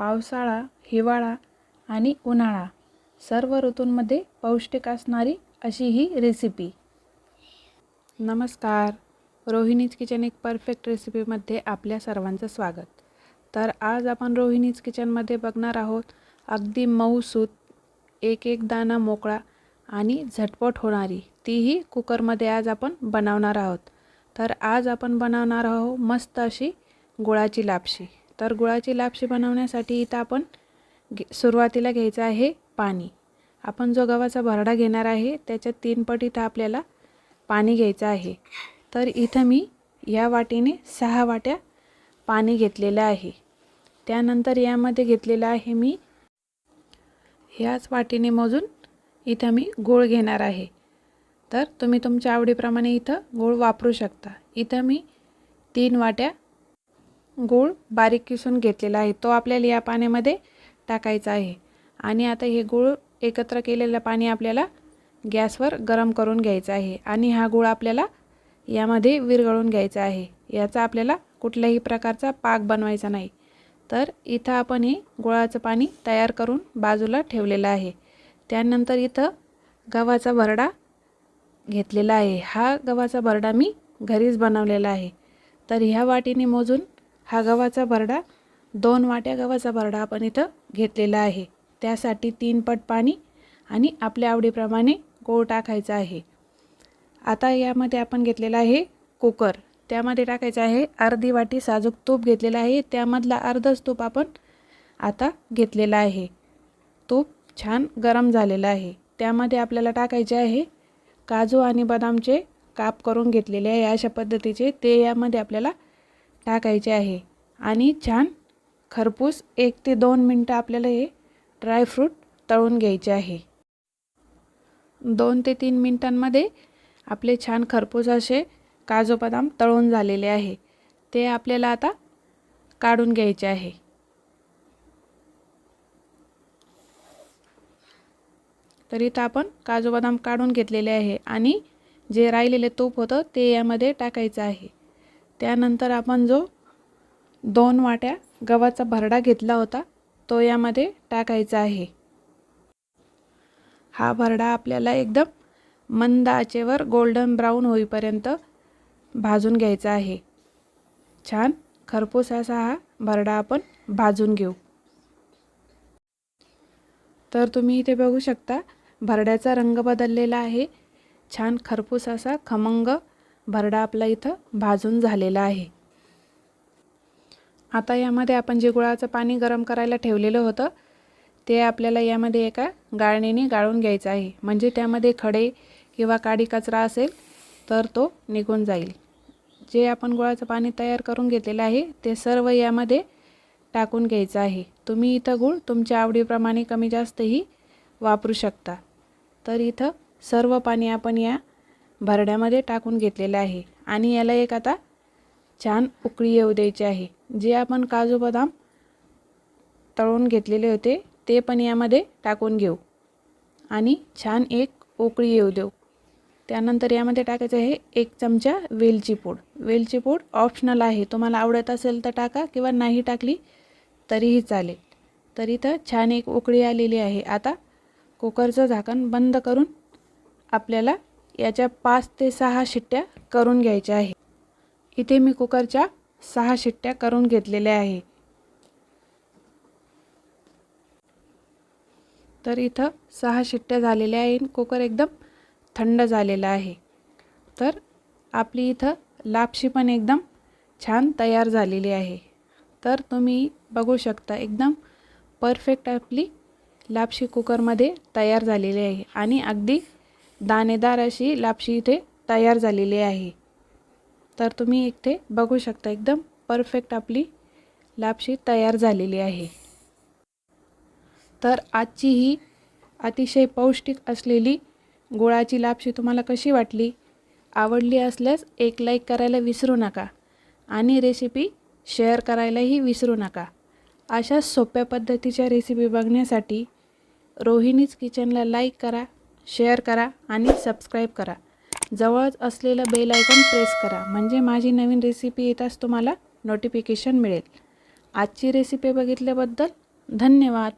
पावसाळा हिवाळा आणि उन्हाळा सर्व ऋतूंमध्ये पौष्टिक असणारी अशी ही रेसिपी नमस्कार. रोहिणीज किचन एक परफेक्ट रेसिपीमध्ये आपल्या सर्वांचं स्वागत. तर आज आपण रोहिणीज किचनमध्ये बघणार आहोत अगदी मऊसूत एक एक दाना मोकळा आणि झटपट होणारी तीही कुकरमध्ये आज आपण बनवणार आहोत. तर आज आपण बनवणार आहोत मस्त अशी गुळाची लापशी. तर गुळाची लापशी बनवण्यासाठी इथं आपण घे सुरुवातीला घ्यायचं आहे पाणी. आपण जो गव्हाचा भरडा घेणार आहे त्याच्या तीन पट इथं आपल्याला पाणी घ्यायचं आहे. तर इथं मी या वाटीने सहा वाट्या पाणी घेतलेलं आहे. त्यानंतर यामध्ये घेतलेलं आहे मी ह्याच वाटीने मोजून इथं मी गूळ घेणार आहे. तर तुम्ही तुमच्या आवडीप्रमाणे इथं गूळ वापरू शकता. इथं मी तीन वाट्या गूळ बारीक किसून घेतलेला आहे. तो आपल्याला या पाण्यामध्ये टाकायचा आहे. आणि आता हे गूळ एकत्र केलेलं पाणी आपल्याला गॅसवर गरम करून घ्यायचं आहे. आणि हा गूळ आपल्याला यामध्ये विरघळून घ्यायचा आहे. याचा आपल्याला कुठल्याही प्रकारचा पाक बनवायचा नाही. तर इथं आपण हे गुळाचं पाणी तयार करून बाजूला ठेवलेलं आहे. त्यानंतर इथं गव्हाचा भरडा घेतलेला आहे. हा गव्हाचा भरडा मी घरीच बनवलेला आहे. तर ह्या वाटीने मोजून हा गव्हाचा भरडा दोन वाट्या गव्हाचा भरडा आपण इथं घेतलेला आहे. त्यासाठी तीन पट पाणी आणि आपल्या आवडीप्रमाणे गोळ टाकायचा आहे. आता यामध्ये आपण घेतलेला आहे कुकर. त्यामध्ये टाकायचं आहे अर्धी वाटी साजूक तूप घेतलेला आहे. त्यामधला अर्धच तूप आपण आता घेतलेला आहे. तूप छान गरम झालेलं आहे. त्यामध्ये आपल्याला टाकायचे आहे काजू आणि बदामचे काप करून घेतलेले आहे. अशा पद्धतीचे ते यामध्ये आपल्याला टाकायचे आहे. आणि छान खरपूस एक ते दोन मिनटं आपल्याला हे ड्रायफ्रूट तळून घ्यायचे आहे. दोन ते तीन मिनटांमध्ये आपले छान खरपूस असे काजू बदाम तळून झालेले आहे. ते आपल्याला आता काढून घ्यायचे आहे. तर इथं आपण काजू बदाम काढून घेतलेले आहे आणि जे राहिलेले तूप होतं ते यामध्ये टाकायचं आहे. त्यानंतर आपण जो दोन वाट्या गव्हाचा भरडा घेतला होता तो यामध्ये टाकायचा आहे. हा भरडा आपल्याला एकदम मंद आचेवर गोल्डन ब्राऊन होईपर्यंत भाजून घ्यायचा आहे. छान खरपूस असा हा भरडा आपण भाजून घेऊ. तर तुम्ही इथे बघू शकता भरड्याचा रंग बदललेला आहे. छान खरपूस असा खमंग भरडा आपला इथं भाजून झालेला आहे. आता यामध्ये आपण जे गुळाचं पाणी गरम करायला ठेवलेलं होतं ते आपल्याला यामध्ये एका गाळणीने गाळून घ्यायचं आहे. म्हणजे त्यामध्ये खडे किंवा काडी कचरा असेल तर तो निघून जाईल. जे आपण गुळाचं पाणी तयार करून घेतलेलं आहे ते सर्व यामध्ये टाकून घ्यायचं आहे. तुम्ही इथं गूळ तुमच्या आवडीप्रमाणे कमी जास्तही वापरू शकता. तर इथं सर्व पाणी आपण या भरड्यामध्ये टाकून घेतलेलं आहे. आणि याला एक आता छान उकळी येऊ द्यायची आहे. जे आपण काजू बदाम तळून घेतलेले होते ते पण यामध्ये टाकून घेऊ. आणि छान एक उकळी येऊ देऊ. त्यानंतर यामध्ये टाकायचं आहे एक चमचा वेलची पूड. वेलची पूड ऑप्शनल आहे. तुम्हाला आवडत असेल तर टाका किंवा नाही टाकली तरीही चालेल. तरी तर छान एक उकळी आलेली आहे. आता कुकरचं झाकण बंद करून आपल्याला याच्या पाच ते सहा शिट्ट्या करून घ्यायच्या आहे. इथे मी कुकरच्या सहा शिट्ट्या करून घेतलेल्या आहे. तर इथं सहा शिट्ट्या झालेल्या आहे कुकर एकदम थंड झालेला आहे. तर आपली इथं लापशी पण एकदम छान तयार झालेली आहे. तर तुम्ही बघू शकता एकदम परफेक्ट आपली लापशी कुकरमध्ये तयार झालेली आहे. आणि अगदी दाणेदार अशी लापशी इथे तयार झालेली आहे. तर तुम्ही इथे बघू शकता एकदम परफेक्ट आपली लापशी तयार झालेली आहे. तर आजची ही अतिशय पौष्टिक असलेली गुळाची लापशी तुम्हाला कशी वाटली? आवडली असल्यास एक लाईक करायला विसरू नका आणि रेसिपी शेअर करायलाही विसरू नका. अशा सोप्या पद्धतीच्या रेसिपी बघण्यासाठी रोहिणीज किचनला लाईक करा. शेअर करा आणि सबस्क्राईब करा. जवळच असलेलं बेल आयकॉन प्रेस करा. म्हणजे माझी नवीन रेसिपी येताच तुम्हाला नोटिफिकेशन मिळेल. आजची रेसिपी बघितल्याबद्दल धन्यवाद.